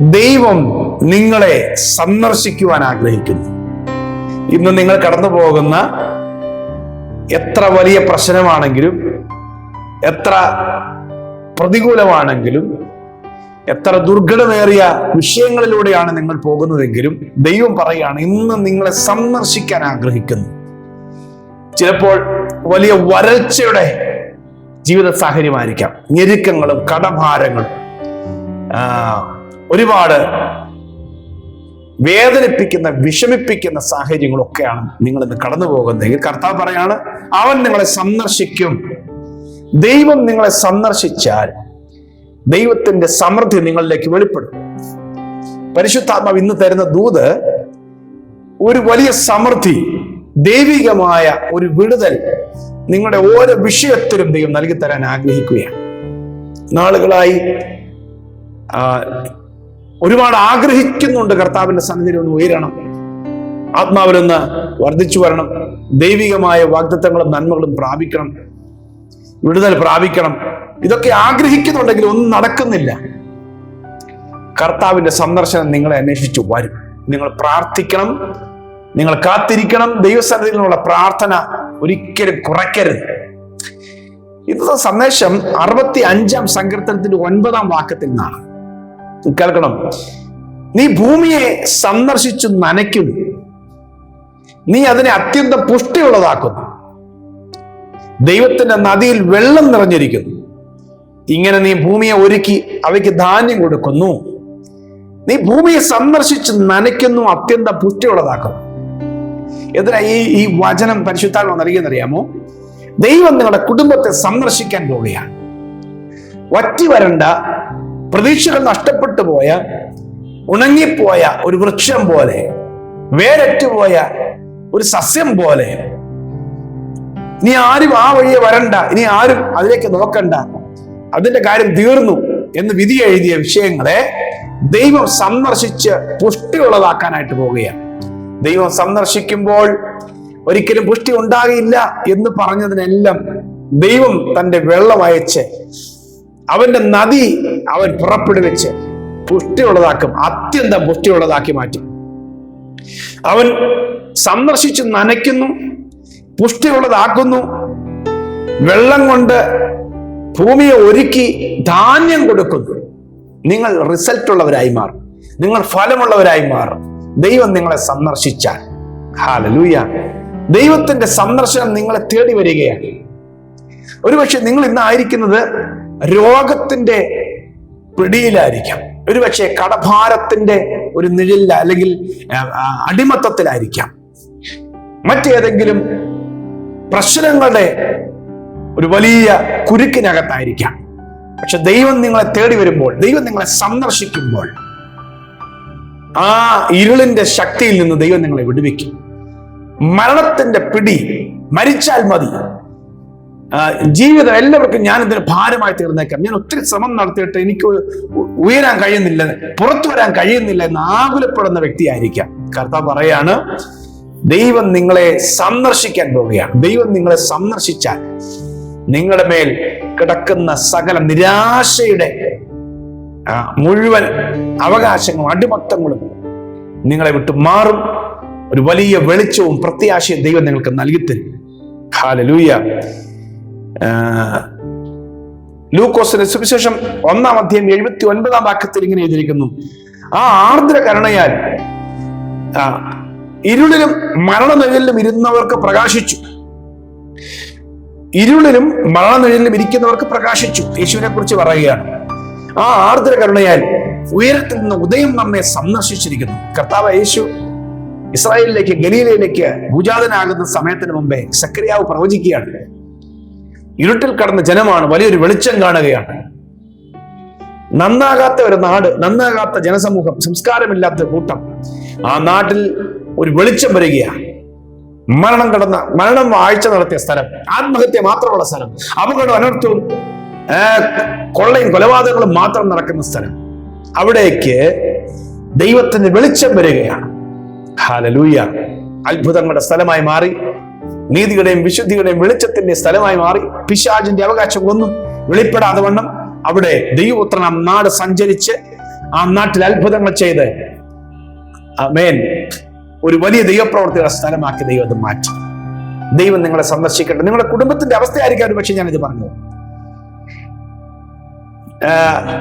ദൈവം നിങ്ങളെ സന്ദർശിക്കുവാൻ ആഗ്രഹിക്കുന്നു. ഇന്ന് നിങ്ങൾ കടന്നു പോകുന്ന എത്ര വലിയ പ്രശ്നമാണെങ്കിലും എത്ര പ്രതികൂലമാണെങ്കിലും എത്ര ദുർഘടമേറിയ വിഷയങ്ങളിലൂടെയാണ് നിങ്ങൾ പോകുന്നതെങ്കിലും ദൈവം പറയുകയാണ് ഇന്ന് നിങ്ങളെ സന്ദർശിക്കാൻ ആഗ്രഹിക്കുന്നു. ചിലപ്പോൾ വലിയ വരൾച്ചയുടെ ജീവിത സാഹചര്യമായിരിക്കാം. ഞെരുക്കങ്ങളും കടഭാരങ്ങളും ഒരുപാട് വേദനിപ്പിക്കുന്ന വിഷമിപ്പിക്കുന്ന സാഹചര്യങ്ങളൊക്കെയാണ് നിങ്ങൾ ഇന്ന് കടന്നു പോകുന്നതെങ്കിൽ കർത്താവ് പറയാണ് അവൻ നിങ്ങളെ സന്ദർശിക്കും. ദൈവം നിങ്ങളെ സന്ദർശിച്ചാൽ ദൈവത്തിന്റെ സമൃദ്ധി നിങ്ങളിലേക്ക് വെളിപ്പെടും. പരിശുദ്ധാത്മാവ് ഇന്ന് തരുന്ന ദൂത് ഒരു വലിയ സമൃദ്ധി ദൈവികമായ ഒരു വിടുതൽ നിങ്ങളുടെ ഓരോ വിഷയത്തിലും ദൈവം നൽകി തരാൻ ആഗ്രഹിക്കുകയാണ്. നാളുകളായി ഒരുപാട് ആഗ്രഹിക്കുന്നുണ്ട് കർത്താവിന്റെ സന്നിധിയിൽ ഒന്ന് ഉയരണം. ആത്മാവിലൊന്ന് വർദ്ധിച്ചു വരണം. ദൈവികമായ വാഗ്ദത്തങ്ങളും നന്മകളും പ്രാപിക്കണം. വിടുതൽ പ്രാപിക്കണം. ഇതൊക്കെ ആഗ്രഹിക്കുന്നുണ്ടെങ്കിൽ ഒന്നും നടക്കുന്നില്ല. കർത്താവിന്റെ സന്ദർശനം നിങ്ങളെ അന്വേഷിച്ചു വരും. നിങ്ങൾ പ്രാർത്ഥിക്കണം. നിങ്ങൾ കാത്തിരിക്കണം. ദൈവസന്നിധിയിൽ നിന്നുള്ള പ്രാർത്ഥന ഒരിക്കലും കുറയ്ക്കരുത്. ഇന്നത്തെ സന്ദേശം അറുപത്തി അഞ്ചാം സങ്കീർത്തനത്തിന്റെ ഒൻപതാം വാക്യത്തിൽ നിന്നാണ്. കേൾക്കണം. നീ ഭൂമിയെ സന്ദർശിച്ചു നനയ്ക്കുന്നു നീ അതിനെ അത്യന്തം പുഷ്ടിയുള്ളതാക്കുന്നു. ദൈവത്തിന്റെ നദിയിൽ വെള്ളം നിറഞ്ഞിരിക്കുന്നു. ഇങ്ങനെ നീ ഭൂമിയെ ഒരുക്കി അവയ്ക്ക് ധാന്യം കൊടുക്കുന്നു. നീ ഭൂമിയെ സന്ദർശിച്ച് നനയ്ക്കുന്നു അത്യന്തം പുഷ്ടിയുള്ളതാക്കുന്നു. എന്തിനാ ഈ ഈ വചനം പരിശുദ്ധാത്മ നൽകിയെന്നറിയാമോ? ദൈവം നിങ്ങളുടെ കുടുംബത്തെ സന്ദർശിക്കാൻ പോവുകയാണ്. വറ്റി വരണ്ട പ്രതീക്ഷകൾ നഷ്ടപ്പെട്ടു പോയ ഉണങ്ങിപ്പോയ ഒരു വൃക്ഷം പോലെ വേരറ്റുപോയ ഒരു സസ്യം പോലെ. ഇനി ആരും ആ വഴിയെ വരണ്ട. ഇനി ആരും അതിലേക്ക് നോക്കണ്ട. അതിന്റെ കാര്യം തീർന്നു എന്ന് വിധി എഴുതിയ വിഷയങ്ങളെ ദൈവം സന്ദർശിച്ച് പുഷ്ടിയുള്ളതാക്കാനായിട്ട് പോവുകയാണ്. ദൈവം സന്ദർശിക്കുമ്പോൾ ഒരിക്കലും പുഷ്ടി ഉണ്ടാകില്ല എന്ന് പറഞ്ഞതിനെല്ലാം ദൈവം തന്റെ വെള്ളം അയച്ച് അവന്റെ നദി അവൻ പുറപ്പെടുവിച്ച് പുഷ്ടിയുള്ളതാക്കും അത്യന്തം പുഷ്ടിയുള്ളതാക്കി മാറ്റി. അവൻ സന്ദർശിച്ച് നനയ്ക്കുന്നു പുഷ്ടിയുള്ളതാക്കുന്നു വെള്ളം കൊണ്ട് ഭൂമിയെ ഒരുക്കി ധാന്യം കൊടുക്കുന്നു. നിങ്ങൾ റിസൾട്ട് ഉള്ളവരായി മാറും നിങ്ങൾ ഫലമുള്ളവരായി മാറും. ദൈവം നിങ്ങളെ സന്ദർശിച്ചാൽ. ഹാലലൂയ ദൈവത്തിന്റെ സന്ദർശനം നിങ്ങളെ തേടി വരികയാണ്. ഒരുപക്ഷെ നിങ്ങൾ ഇന്ന് രോഗത്തിന്റെ പിടിയിലായിരിക്കാം. ഒരുപക്ഷെ കടഭാരത്തിന്റെ ഒരു നിഴലിൽ അല്ലെങ്കിൽ അടിമത്തത്തിലായിരിക്കാം. മറ്റേതെങ്കിലും പ്രശ്നങ്ങളുടെ ഒരു വലിയ കുരുക്കിനകത്തായിരിക്കാം. പക്ഷെ ദൈവം നിങ്ങളെ തേടി വരുമ്പോൾ ദൈവം നിങ്ങളെ സന്ദർശിക്കുമ്പോൾ ആ ഇരുളിന്റെ ശക്തിയിൽ നിന്ന് ദൈവം നിങ്ങളെ വിടുവിക്കും. മരണത്തിന്റെ പിടി മരിച്ചാൽ മതി. ജീവിതം എല്ലാവർക്കും ഞാൻ ഇതിന് ഭാരമായി തീർന്നേക്കാം. ഞാൻ ഒത്തിരി ശ്രമം നടത്തിയിട്ട് എനിക്ക് ഉയരാൻ കഴിയുന്നില്ല പുറത്തു വരാൻ കഴിയുന്നില്ല എന്ന് ആകുലപ്പെടുന്ന വ്യക്തിയായിരിക്കാം. കർത്താവ് പറയാണ് ദൈവം നിങ്ങളെ സന്ദർശിക്കാൻ പോവുകയാണ്. ദൈവം നിങ്ങളെ സന്ദർശിച്ചാൽ നിങ്ങളുടെ മേൽ കിടക്കുന്ന സകല നിരാശയുടെ മുഴുവൻ അവകാശങ്ങളും അടിമത്തങ്ങളും നിങ്ങളെ വിട്ട് മാറും. ഒരു വലിയ വെളിച്ചവും പ്രത്യാശയും ദൈവം നിങ്ങൾക്ക് നൽകിത്തരും. ഹാലലൂയ. ലൂക്കോസിന്റെ സുവിശേഷം ഒന്നാം അധ്യയം എഴുപത്തി ഒൻപതാം വാക്യത്തിൽ ഇങ്ങനെ എഴുതിയിരിക്കുന്നു. ആ ആർദ്ര കരുണയാൽ ഇരുളിലും മരണനിഴലിലും ഇരുന്നവർക്ക് പ്രകാശിച്ചു. ഇരുളിലും മരണനിഴലിലും ഇരിക്കുന്നവർക്ക് പ്രകാശിച്ചു. യേശുവിനെ കുറിച്ച് പറയുകയാണ്. ആ ആർദ്ര കരുണയാൽ ഉയരത്തിൽ നിന്ന് ഉദയം നമ്മെ സന്ദർശിച്ചിരിക്കുന്നു. കർത്താവ് യേശു ഇസ്രായേലിലേക്ക് ഗലീലയിലേക്ക് ഭൂജാതനാകുന്ന സമയത്തിന് മുമ്പേ സക്രിയാവ് പ്രവചിക്കുകയാണ്. ഇരുട്ടിൽ കടന്ന ജനമാണ് വലിയൊരു വെളിച്ചം കാണുകയാണ്. നന്നാകാത്ത ഒരു നാട് നന്നാകാത്ത ജനസമൂഹം സംസ്കാരമില്ലാത്ത കൂട്ടം. ആ നാട്ടിൽ ഒരു വെളിച്ചം വരികയാണ്. മരണം കടന്ന മരണം വാഴ്ച നടത്തിയ സ്ഥലം ആത്മഹത്യ മാത്രമുള്ള സ്ഥലം അപകടം അനർത്ഥവും കൊള്ളയും കൊലപാതകങ്ങളും മാത്രം നടക്കുന്ന സ്ഥലം. അവിടേക്ക് ദൈവത്തിന്റെ വെളിച്ചം വരികയാണ്. ഹാലലൂയ അത്ഭുതങ്ങളുടെ സ്ഥലമായി മാറി. നീതിയുടെയും വിശുദ്ധിയുടെയും വെളിച്ചത്തിന്റെ സ്ഥലമായി മാറി. പിശാജിന്റെ അവകാശം ഒന്നും വെളിപ്പെടാതെ വണ്ണം. അവിടെ ദൈവപുത്രനാം നാട് സഞ്ചരിച്ച് ആ നാട്ടിൽ അത്ഭുതങ്ങൾ ചെയ്ത് മേൻ ഒരു വലിയ ദൈവപ്രവർത്തിയുടെ സ്ഥലമാക്കി ദൈവം അത് മാറ്റി. ദൈവം നിങ്ങളെ സന്ദർശിക്കട്ടെ. നിങ്ങളുടെ കുടുംബത്തിന്റെ അവസ്ഥയായിരിക്കും പക്ഷേ ഞാനിത് പറഞ്ഞത്.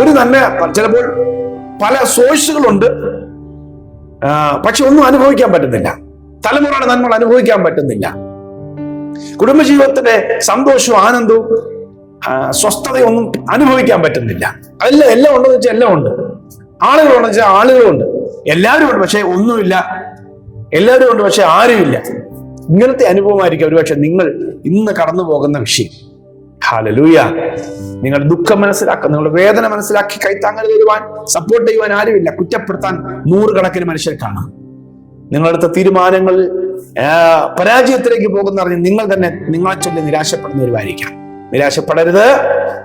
ഒരു നന്മ ചിലപ്പോൾ പല സോഴ്സുകളുണ്ട്. പക്ഷെ ഒന്നും അനുഭവിക്കാൻ പറ്റുന്നില്ല. തലമുറയുടെ നന്മകൾ അനുഭവിക്കാൻ പറ്റുന്നില്ല. കുടുംബജീവിതത്തിന്റെ സന്തോഷവും ആനന്ദവും സ്വസ്ഥതയും ഒന്നും അനുഭവിക്കാൻ പറ്റുന്നില്ല. അല്ല എല്ലാം ഉണ്ടെന്ന് വെച്ചാൽ എല്ലാം ഉണ്ട്. ആളുകളുണ്ടെന്ന് വെച്ചാൽ ആളുകളുണ്ട്. എല്ലാവരും ഉണ്ട് പക്ഷെ ഒന്നുമില്ല. എല്ലാവരും ഉണ്ട് പക്ഷെ ആരുമില്ല. ഇങ്ങനത്തെ അനുഭവമായിരിക്കും ഒരുപക്ഷെ നിങ്ങൾ ഇന്ന് കടന്നു പോകുന്ന വിഷയം. ഹാലലൂയ നിങ്ങൾ ദുഃഖം മനസ്സിലാക്കുക നിങ്ങളുടെ വേദന മനസ്സിലാക്കി കൈത്താങ്ങൽ തരുവാൻ സപ്പോർട്ട് ചെയ്യുവാൻ ആരുമില്ല. കുറ്റപ്പെടുത്താൻ നൂറുകണക്കിന് മനുഷ്യർ കാണാം. നിങ്ങളെടുത്ത തീരുമാനങ്ങൾ ആ, പരാജയത്തിലേക്ക് പോകുന്ന നിങ്ങൾ തന്നെ നിങ്ങളെ ചൊല്ലി നിരാശപ്പെടുന്നവരുമായിരിക്കാം. നിരാശപ്പെടരുത്.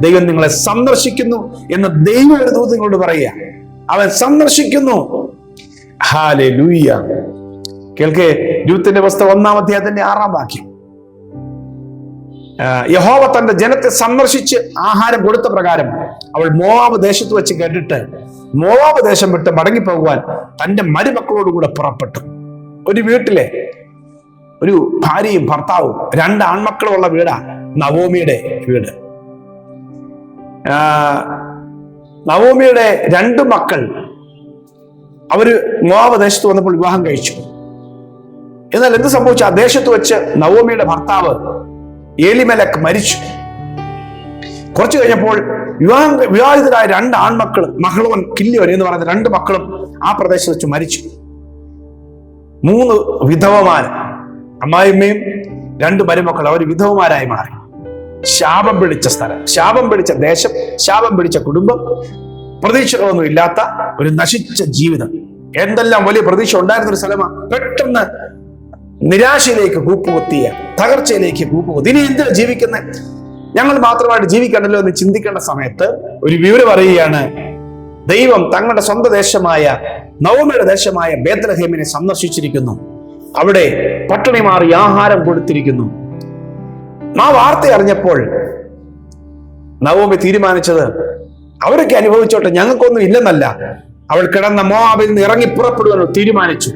ദൈവം നിങ്ങളെ സന്ദർശിക്കുന്നു എന്ന് ദൈവം ഒരു ദൂത് നിങ്ങളോട് പറയുക. അവൻ സന്ദർശിക്കുന്നു. ഹാലെ ലൂയ്യ കേൾക്കേ രൂത്തിന്റെ പുസ്തകം ഒന്നാം അധ്യായത്തിന്റെ ആറാം വാക്യം. യഹോവ തന്റെ ജനത്തെ സന്ദർശിച്ച് ആഹാരം കൊടുത്ത പ്രകാരം അവൾ മോവാബ് ദേശത്ത് വെച്ച് കേട്ടിട്ട് മോവാബ് ദേശം വിട്ട് മടങ്ങിപ്പോകുവാൻ തന്റെ മരുമക്കളോടുകൂടെ പുറപ്പെട്ടു. ഒരു വീട്ടിലെ ഒരു ഭാര്യയും ഭർത്താവും രണ്ട് ആൺമക്കളുമുള്ള വീടാ നവോമിയുടെ വീട്. നവോമിയുടെ രണ്ട് മക്കൾ അവർ മോവ ദേശത്ത് വന്നപ്പോൾ വിവാഹം കഴിച്ചു. എന്നാൽ എന്ത് സംഭവിച്ചു? ആ ദേശത്ത് വെച്ച് നവോമിയുടെ ഭർത്താവ് ഏലിമലക്ക് മരിച്ചു. കുറച്ചു കഴിഞ്ഞപ്പോൾ വിവാഹം വിവാഹിതരായ രണ്ട് ആൺമക്കൾ മഹളോൻ കില്ലിയോൻ എന്ന് പറയുന്ന രണ്ട് മക്കളും ആ പ്രദേശത്ത് വെച്ച് മരിച്ചു. മൂന്ന് വിധവമാർ അമ്മായിമ്മയും രണ്ട് മരുമക്കൾ അവർ വിധവമാരായി മാറി. ശാപം പിടിച്ച സ്ഥലം ശാപം പിടിച്ച ദേശം ശാപം പിടിച്ച കുടുംബം പ്രതീക്ഷകളൊന്നും ഇല്ലാത്ത ഒരു നശിച്ച ജീവിതം. എന്തെല്ലാം വലിയ പ്രതീക്ഷ ഉണ്ടായിരുന്ന ഒരു സ്ഥലമാണ് പെട്ടെന്ന് നിരാശയിലേക്ക് കൂപ്പുകുത്തിയ തകർച്ചയിലേക്ക് കൂപ്പുകുത്തി. ഇനി എന്തിനാ ജീവിക്കുന്നത് ഞങ്ങൾ മാത്രമായിട്ട് ജീവിക്കണ്ടല്ലോ എന്ന് ചിന്തിക്കേണ്ട സമയത്ത് ഒരു വിവരം അറിയുകയാണ് ദൈവം തങ്ങളുടെ സ്വന്തം ദേശമായ നവമിയുടെ ദേശമായ ബേത്തലഹേമിനെ സന്ദർശിച്ചിരിക്കുന്നു. അവിടെ പട്ടിണി മാറി ആഹാരം കൊടുത്തിരിക്കുന്നു. ആ വാർത്ത അറിഞ്ഞപ്പോൾ നവോമി തീരുമാനിച്ചത് അവരൊക്കെ അനുഭവിച്ചോട്ടെ ഞങ്ങൾക്കൊന്നും ഇല്ലെന്നല്ല. അവൾ കിടന്ന മോഹാബിൽ നിന്ന് ഇറങ്ങി പുറപ്പെടുവാനോ തീരുമാനിച്ചു.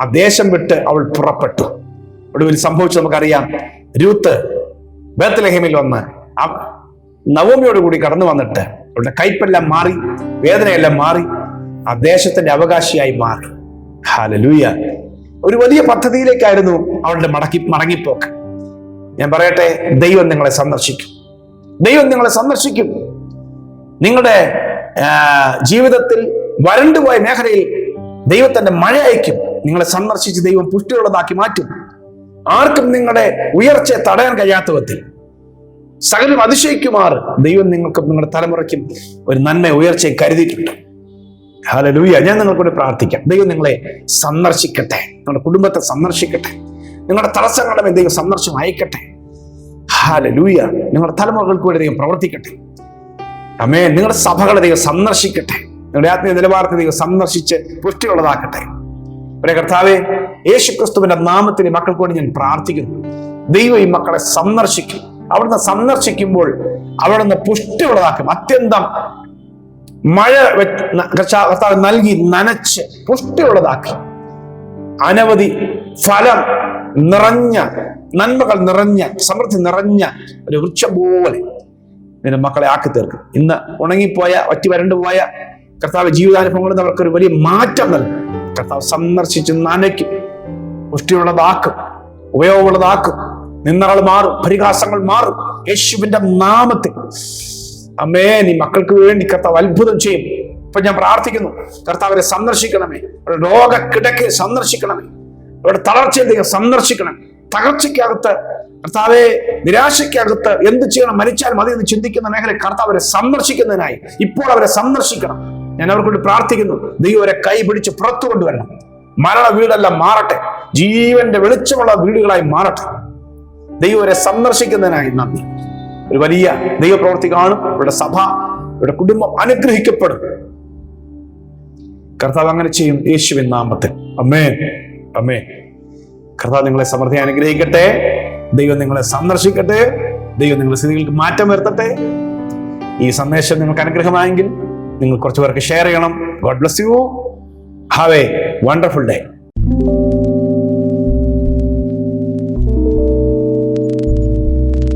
ആ ദേശം വിട്ട് അവൾ പുറപ്പെട്ടു. ഒടുവിൽ സംഭവിച്ചു നമുക്കറിയാം. രൂത്ത് ബേത്തലഹേമിൽ വന്ന് ആ നവോമിയോട് കൂടി കടന്നു വന്നിട്ട് അവളുടെ കയ്പെല്ലാം മാറി വേദനയെല്ലാം മാറി ആ ദേശത്തിന്റെ അവകാശിയായി മാറി. ഹാലലൂയ ഒരു വലിയ പദ്ധതിയിലേക്കായിരുന്നു അവളുടെ മടക്കി മടങ്ങിപ്പോക്ക്. ഞാൻ പറയട്ടെ ദൈവം നിങ്ങളെ സന്ദർശിക്കും. ദൈവം നിങ്ങളെ സന്ദർശിക്കും. നിങ്ങളുടെ ജീവിതത്തിൽ വരണ്ടുപോയ മേഖലയിൽ ദൈവത്തിന്റെ മഴ അയക്കും നിങ്ങളെ സന്ദർശിച്ച് ദൈവം പുഷ്ടിയുള്ളതാക്കി മാറ്റും. ആർക്കും നിങ്ങളുടെ ഉയർച്ചയെ തടയാൻ കഴിയാത്ത വിധത്തിൽ. സകലം അതിശയിക്കുമാർ. ദൈവം നിങ്ങൾക്കും നിങ്ങളുടെ തലമുറയ്ക്കും ഒരു നന്മ ഉയർച്ചയെ കരുതിയിട്ടുണ്ട്. ഹാലലൂയ ഞാൻ നിങ്ങൾക്കൂടെ പ്രാർത്ഥിക്കാം. ദൈവം നിങ്ങളെ സന്ദർശിക്കട്ടെ. നിങ്ങളുടെ കുടുംബത്തെ സന്ദർശിക്കട്ടെ. നിങ്ങളുടെ തടസ്സങ്ങളുടെ ദൈവം സന്ദർശം അയക്കട്ടെ. ഹാലലൂയ നിങ്ങളുടെ തലമുറകൾക്ക് വേണ്ടി ദൈവം പ്രവർത്തിക്കട്ടെ. അമേ നിങ്ങളുടെ സഭകളെ ദൈവം സന്ദർശിക്കട്ടെ. നിങ്ങളുടെ ആത്മീയ നിലവാരത്തെ ദൈവം സന്ദർശിച്ച് പുഷ്ടിയുള്ളതാക്കട്ടെ. ഒരു കർത്താവെ യേശു ക്രിസ്തുവിന്റെ നാമത്തിൽ ഈ മക്കൾക്ക് വേണ്ടി ഞാൻ പ്രാർത്ഥിക്കുന്നു. ദൈവം ഈ മക്കളെ സന്ദർശിക്കും. അവിടുന്ന് സന്ദർശിക്കുമ്പോൾ അവിടുന്ന് പുഷ്ടിയുള്ളതാക്കും. അത്യന്തം മഴ കർത്താവ് നൽകി നനച്ച് പുഷ്ടിയുള്ളതാക്കി. അനവധി ഫലം നിറഞ്ഞ നന്മകൾ നിറഞ്ഞ സമൃദ്ധി നിറഞ്ഞ ഒരു വൃക്ഷം പോലെ നിന്റെ മക്കളെ ആക്കി തീർക്കും. ഇന്ന് ഉണങ്ങിപ്പോയ ഒറ്റി വരണ്ടുപോയ കർത്താവ് ജീവിതാനുഭവങ്ങളിൽ അവർക്ക് ഒരു വലിയ മാറ്റം നൽകും. കർത്താവ് സന്ദർശിച്ച് നനയ്ക്കും പുഷ്ടിയുള്ളതാക്കും ഉപയോഗമുള്ളതാക്കും. നിന്നകൾ മാറും പരിഹാസങ്ങൾ മാറും. യേശുവിന്റെ നാമത്തിൽ. അമ്മേ നീ മക്കൾക്ക് വേണ്ടി കർത്താവ് അത്ഭുതം ചെയ്യും. ഇപ്പൊ ഞാൻ പ്രാർത്ഥിക്കുന്നു കർത്താവരെ സന്ദർശിക്കണമേ. അവരുടെ രോഗക്കിടക്കെ സന്ദർശിക്കണമേ. അവരുടെ തളർച്ചയിൽ സന്ദർശിക്കണം. തകർച്ചയ്ക്കകത്ത് കർത്താവെ നിരാശയ്ക്കകത്ത് എന്ത് ചെയ്യണം മരിച്ചാൽ മതി എന്ന് ചിന്തിക്കുന്ന മേഖല കർത്താവ് അവരെ സന്ദർശിക്കുന്നതിനായി ഇപ്പോൾ അവരെ സന്ദർശിക്കണം. ഞാൻ അവർക്ക് വേണ്ടി പ്രാർത്ഥിക്കുന്നു ദൈവം അവരെ കൈ പിടിച്ച് പുറത്തു കൊണ്ടുവരണം. മരണ വീടെല്ലാം മാറട്ടെ. ജീവന്റെ വെളിച്ചമുള്ള വീടുകളായി മാറട്ടെ. ദൈവം അവരെ സന്ദർശിക്കുന്നതിനായി നന്ദി. ഒരു വലിയ ദൈവപ്രവൃത്തി കാണും ഇവിടെ സഭ ഇവിടെ കുടുംബം അനുഗ്രഹിക്കപ്പെടും. കർത്താവ് അങ്ങനെ ചെയ്യും യേശുവിൻ നാമത്തിൽ. അമ്മേ അമ്മേ കർത്താവ് നിങ്ങളെ സമൃദ്ധി അനുഗ്രഹിക്കട്ടെ. ദൈവം നിങ്ങളെ സന്ദർശിക്കട്ടെ. ദൈവം നിങ്ങളുടെ സ്ഥിതികൾക്ക് മാറ്റം വരുത്തട്ടെ. ഈ സന്ദേശം നിങ്ങൾക്ക് അനുഗ്രഹമായെങ്കിൽ നിങ്ങൾ കുറച്ച് പേർക്ക് ഷെയർ ചെയ്യണം. God bless you. Have a wonderful day.